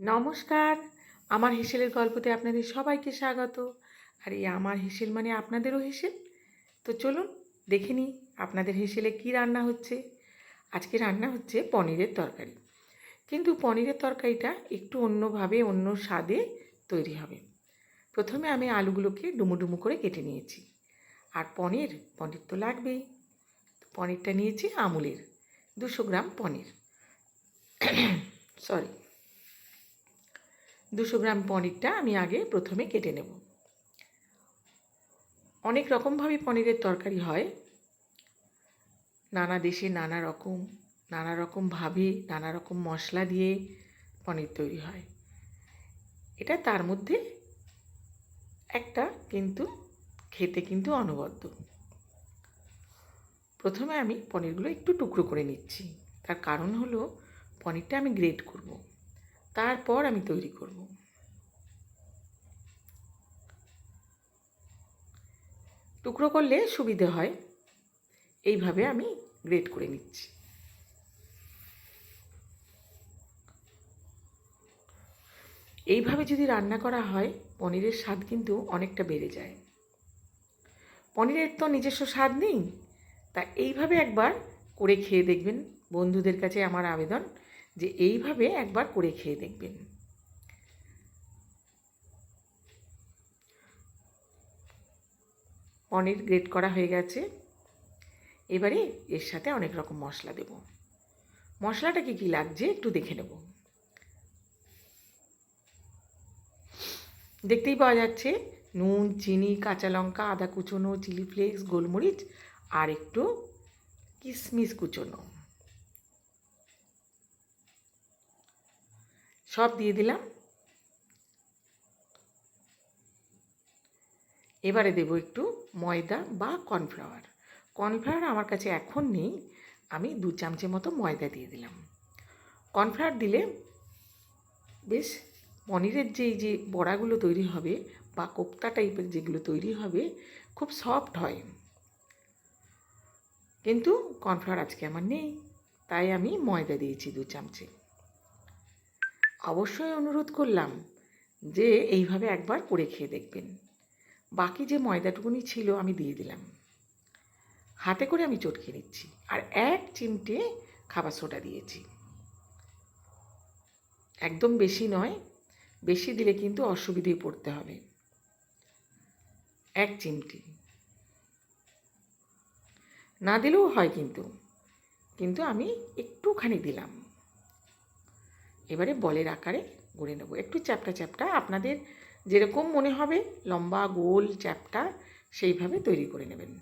নমস্কার। আমার হেসেলের গল্পতে আপনাদের সবাইকে স্বাগত। আর, এই আমার হেসেল মানে আপনাদেরও হেসেল? তো চলুন, দেখে নিই আপনাদের হেসেলে কী রান্না হচ্ছে। আজকে রান্না হচ্ছে পনিরের তরকারি। কিন্তু পনিরের তরকারিটা একটু অন্যভাবে, অন্য স্বাদে তৈরি হবে। প্রথমে আমি আলুগুলোকে ডুমু ডুমু করে কেটে নিয়েছি। আর পনির পনির তো লাগবেই। পনিরটা নিয়েছি আমুলের। দুশো গ্রাম পনির। সরি। দুশো গ্রাম পনিরটা আমি আগে প্রথমে কেটে নেব। অনেক রকমভাবে পনিরের তরকারি হয়। নানা দেশে নানা রকম, নানা রকমভাবে, নানা রকম মশলা দিয়ে পনির তৈরি হয়। এটা তার মধ্যে একটা কিন্তু খেতে কিন্তু অনবদ্য। প্রথমে আমি পনিরগুলো একটু টুকরো করে নিচ্ছি। তার কারণ হলো, পনিরটা আমি গ্রেট করব। তারপর আমি তৈরি করব। টুকরো করলে সুবিধে হয়। এইভাবে আমি গ্রেট করে নিচ্ছি। এইভাবে যদি রান্না করা হয়, পনিরের স্বাদ কিন্তু অনেকটা বেড়ে যায়। পনিরের তো নিজস্ব স্বাদ নেই, তা এইভাবে একবার করে খেয়ে দেখবেন। বন্ধুদের কাছে আমার আবেদন যে এইভাবে একবার করে খেয়ে দেখবেন। পনির গ্রেট করা হয়ে গেছে। এবারে এর সাথে অনেক রকম মশলা দেব। মশলাটা কি কী লাগছে একটু দেখে নেব। দেখতেই পাওয়া যাচ্ছে নুন, চিনি, কাঁচা লঙ্কা, আদা কুচোনো, চিলি ফ্লেক্স, গোলমরিচ আর একটু কিশমিশ কুচোনো। সব দিয়ে দিলাম। এবারে দেব একটু ময়দা বা কর্নফ্লাওয়ার। কর্নফ্লাওয়ার আমার কাছে এখন নেই, আমি দু চামচের মতো ময়দা দিয়ে দিলাম। কর্নফ্লাওয়ার দিলে বেশ পনিরের যেই, যে বড়াগুলো তৈরি হবে বা কোপ্তা টাইপের যেগুলো তৈরি হবে, খুব সফট হয়। কিন্তু কর্নফ্লাওয়ার আজকে আমার নেই, তাই আমি ময়দা দিয়েছি দু চামচে। অবশ্যই অনুরোধ করলাম যে এইভাবে একবার করে খেয়ে দেখবেন। বাকি যে ময়দাটুকুনি ছিল আমি দিয়ে দিলাম। হাতে করে আমি চটকে নিচ্ছি আর এক চিমটে খাবার সোডা দিয়েছি। একদম বেশি নয়, বেশি দিলে কিন্তু অসুবিধেই পড়তে হবে। এক চিমটি। না দিলেও হয় কিন্তু কিন্তু আমি একটুখানি দিলাম। এবারে বলের আকারে গড়ে নেব। একটু চ্যাপটা চ্যাপটা, আপনাদের যেরকম মনে হবে, লম্বা, গোল চ্যাপটা সেইভাবে তৈরি করে নেবেন।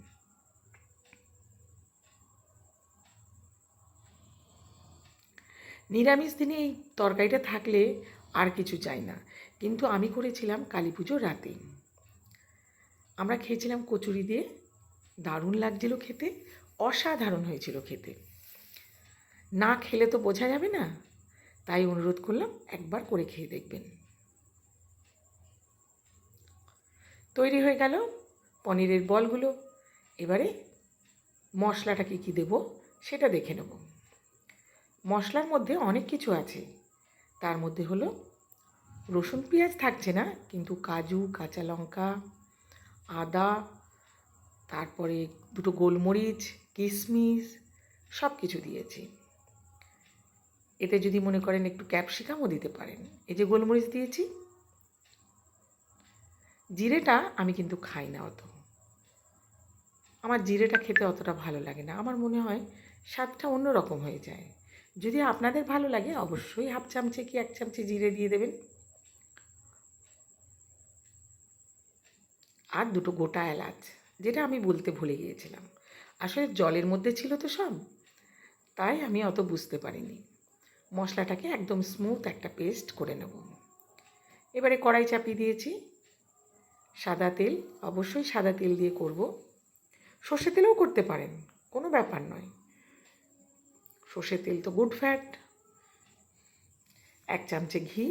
নিরামিষ দিনে এই তরকারিটা থাকলে আর কিছু চাই না। কিন্তু আমি করেছিলাম কালী পুজোর রাতে। আমরা খেয়েছিলাম কচুরি দিয়ে, দারুণ লাগছিল খেতে, অসাধারণ হয়েছিল খেতে। না খেলে তো বোঝা যাবে না। তাই অনুরোধ করলাম একবার করে খেয়ে দেখবেন। তৈরি হয়ে গেল পনিরের বলগুলো। এবারে মশলাটা কী কী দেবো সেটা দেখে নেব। মশলার মধ্যে অনেক কিছু আছে। তার মধ্যে হলো রসুন পেঁয়াজ থাকছে না, কিন্তু কাজু, কাঁচা লঙ্কা, আদা, তারপরে দুটো গোলমরিচ কিশমিশ সব কিছু দিয়েছি। এতে যদি মনে করেন একটু ক্যাপসিকামও দিতে পারেন। এই যে গোলমরিচ দিয়েছি। জিরেটা আমি কিন্তু খাই না অত। আমার জিরেটা খেতে অতটা ভালো লাগে না। আমার মনে হয় স্বাদটা অন্য রকম হয়ে যায়। যদি আপনাদের ভালো লাগে, অবশ্যই হাফ চামচে কি এক চামচে জিরে দিয়ে দেবেন। আর দুটো গোটা এলাচ, যেটা আমি বলতে ভুলে গিয়েছিলাম। আসলে জলের মধ্যে ছিল তো সব, তাই আমি অত বুঝতে পারিনি। মশলাটাকে একদম স্মুথ একটা পেস্ট করে নেব। এবারে কড়াই চাপিয়ে দিয়েছি। সাদা তেল, অবশ্যই সাদা তেল দিয়ে করব। সর্ষে তেলেও করতে পারেন, কোনো ব্যাপার নয়। সর্ষের তেল তো গুড ফ্যাট এক চামচে ঘি।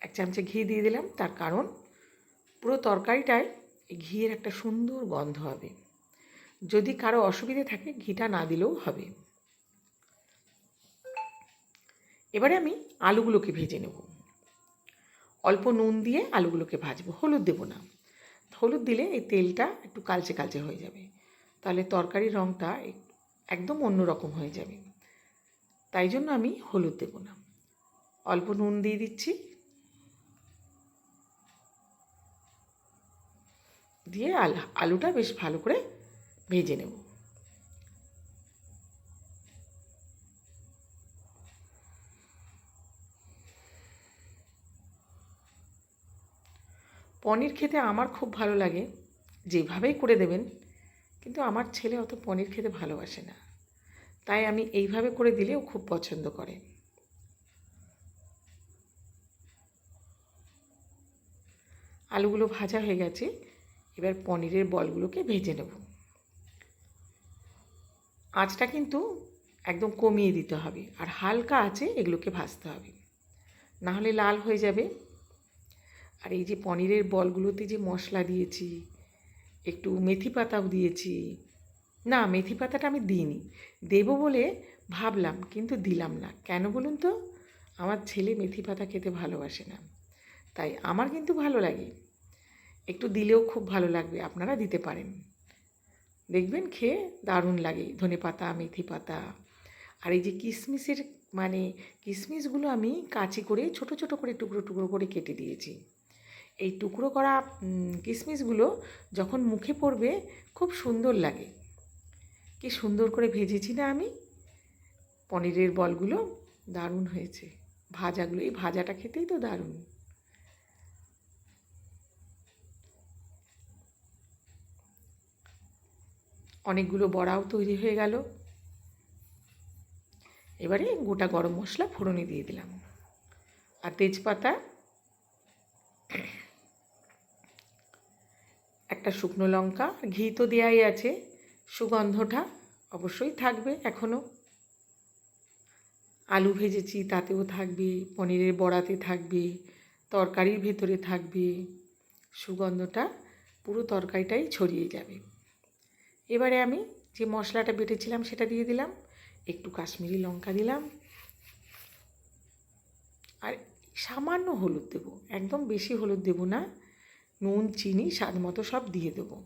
এক চামচে ঘি দিয়ে দিলাম, তার কারণ পুরো তরকারিটায় ঘিয়ের একটা সুন্দর গন্ধ হবে। যদি কারও অসুবিধে থাকে, ঘিটা না দিলেও হবে। এবারে আমি আলুগুলোকে ভেজে নেব। অল্প নুন দিয়ে আলুগুলোকে ভাজবো। হলুদ দেবো না। হলুদ দিলে এই তেলটা একটু কালচে কালচে হয়ে যাবে। তাহলে তরকারির রঙটা একদম অন্য রকম হয়ে যাবে। তাই জন্য আমি হলুদ দেবো না। অল্প নুন দিয়ে দিচ্ছি। দিয়ে আল, আলুটা বেশ ভালো করে ভেজে নেব। পনির খেতে আমার খুব ভালো লাগে, যেভাবেই করে দেবেন, কিন্তু আমার ছেলে অত পনির খেতে ভালোবাসে না। তাই আমি এইভাবে করে দিলেও খুব পছন্দ করে। আলুগুলো ভাজা হয়ে গেছে, এবার পনিরের বলগুলোকে ভেজে নেব। আঁচটা কিন্তু একদম কমিয়ে দিতে হবে। আর হালকা আছে এগুলোকে ভাজতে হবে। না হলে লাল হয়ে যাবে। আর এই যে পনিরের বলগুলোতে যে মশলা দিয়েছি, একটু মেথি পাতাও দিয়েছি। না, মেথি পাতাটা আমি দিইনি। দেবো বলে ভাবলাম, কিন্তু দিলাম না। কেন বলুন তো? আমার ছেলে মেথি পাতা খেতে ভালোবাসে না। তাই আমার কিন্তু ভালো লাগে। একটু দিলেও খুব ভালো লাগবে। আপনারা দিতে পারেন। দেখবেন খেয়ে দারুণ লাগে। ধনে পাতা, মেথি পাতা। আর এই যে কিশমিশের মানে কিশমিশগুলো আমি কাঁচি করে ছোট ছোট করে টুকরো টুকরো করে কেটে দিয়েছি। এই টুকরো করা কিশমিশগুলো যখন মুখে পড়বে খুব সুন্দর লাগে। কি সুন্দর করে ভেজেছি না আমি? পনিরের বলগুলো দারুণ হয়েছে। ভাজাগুলো, এই ভাজাটা খেতেই তো দারুণ। অনেকগুলো বড়াও তৈরি হয়ে গেল। এবারে গোটা গরম মশলা ফোড়নে দিয়ে দিলাম। আর তেজপাতা, একটা শুকনো লঙ্কা, ঘি তো দেওয়াই আছে, সুগন্ধটা অবশ্যই থাকবে এখনও আলু ভেজেছি, তাতেও থাকবে, পনিরের বড়াতে থাকবে, তরকারির ভেতরে থাকবে, সুগন্ধটা পুরো তরকারিটাই ছড়িয়ে যাবে। এবারে আমি যে মশলাটা বেটেছিলাম সেটা দিয়ে দিলাম, একটু কাশ্মীরি লঙ্কা দিলাম, আর সামান্য হলুদ দেবো, একদম বেশি হলুদ দেবো না, নুন, চিনি, স্বাদ মতো সব দিয়ে দেবো।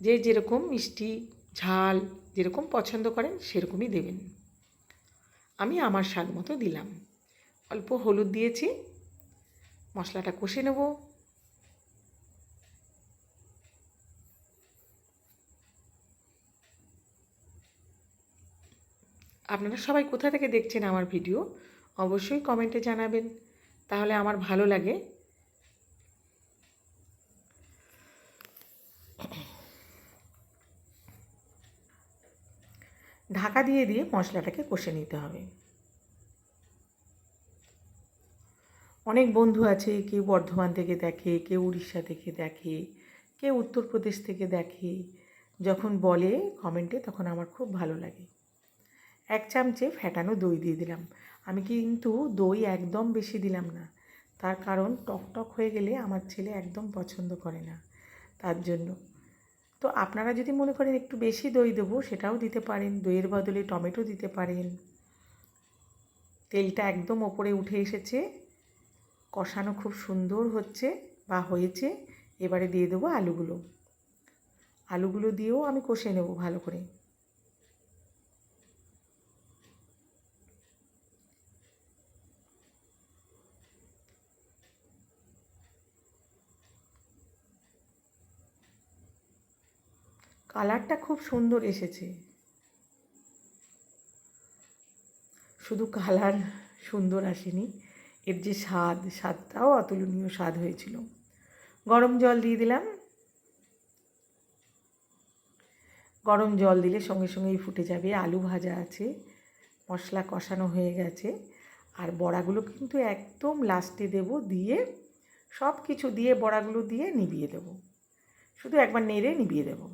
যে যেরকম মিষ্টি, ঝাল যেরকম পছন্দ করেন সেরকমই দেবেন। আমি আমার স্বাদ মতো দিলাম। অল্প হলুদ দিয়েছি মশলাটা কষে নেব। আপনারা সবাই কোথা থেকে দেখছেন আমার ভিডিও, অবশ্যই কমেন্টে জানাবেন, তাহলে আমার ভালো লাগে। ঢাকা দিয়ে দিয়ে মশলাটাকে কষে নিতে হবে। অনেক বন্ধু আছে, কেউ বর্ধমান থেকে দেখে, কেউ উড়িষ্যা থেকে দেখে, কেউ উত্তরপ্রদেশ থেকে দেখে। যখন বলে কমেন্টে তখন আমার খুব ভালো লাগে। এক চামচে ফ্যাটানো দই দিয়ে দিলাম। আমি কিন্তু দই একদম বেশি দিলাম না। তার কারণ টক টক হয়ে গেলে আমার ছেলে একদম পছন্দ করে না। তার জন্য। তো আপনারা যদি মনে করেন একটু বেশি দই দেবো, সেটাও দিতে পারেন। দইয়ের বদলে টমেটো দিতে পারেন। তেলটা একদম ওপরে উঠে এসেছে। কষানো খুব সুন্দর হচ্ছে বা হয়েছে, এবারে দিয়ে দেবো আলুগুলো। আলুগুলো দিয়েও আমি কষে নেব ভালো করে। কালারটা খুব সুন্দর এসেছে। শুধু কালার সুন্দর আসেনি। এর যে স্বাদ, স্বাদটাও অতুলনীয় স্বাদ হয়েছিল। গরম জল দিয়ে দিলাম। গরম জল দিলে সঙ্গে সঙ্গেই ফুটে যাবে। আলু ভাজা আছে, মশলা কষানো হয়ে গেছে। আর বড়াগুলো কিন্তু একদম লাস্টে দেব দিয়ে সব কিছু দিয়ে বড়াগুলো দিয়ে নিবিয়ে দেব। শুধু একবার নেড়ে নিবিয়ে দেব।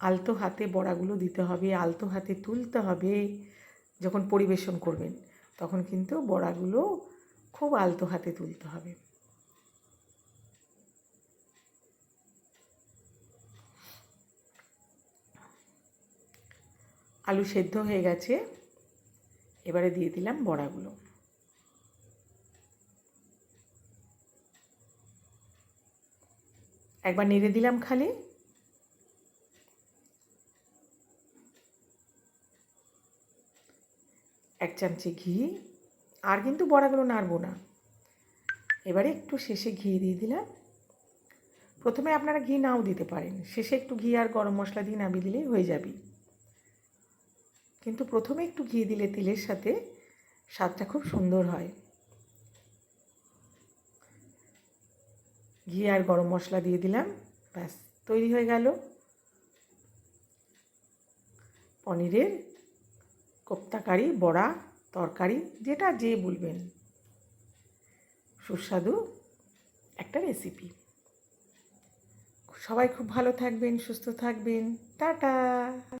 আলতো হাতে বড়াগুলো দিতে হবে, আলতো হাতে তুলতে হবে। যখন পরিবেশন করবেন, তখন কিন্তু বড়াগুলো খুব আলতো হাতে তুলতে হবে। আলু সেদ্ধ হয়ে গেছে, এবারে দিয়ে দিলাম বড়াগুলো। একবার নেড়ে দিলাম খালি এক চামচে ঘি, আর কিন্তু বড়াগুলো নাড়বো না। এবারে একটু শেষে ঘি দিয়ে দিলাম। প্রথমে আপনারা ঘি নাও দিতে পারেন। শেষে একটু ঘি আর গরম মশলা দিয়ে নামিয়ে দিলেই হয়ে যাবে। কিন্তু প্রথমে একটু ঘি দিলে তেলের সাথে স্বাদটা খুব সুন্দর হয়। ঘি আর গরম মশলা দিয়ে দিলাম। ব্যাস, তৈরি হয়ে গেল। পনিরের কোপ্তাকারি, বড়া, তরকারি, যেটা যে বলবেন। সুস্বাদু একটা রেসিপি সবাই খুব ভালো থাকবেন, সুস্থ থাকবেন। টাটা!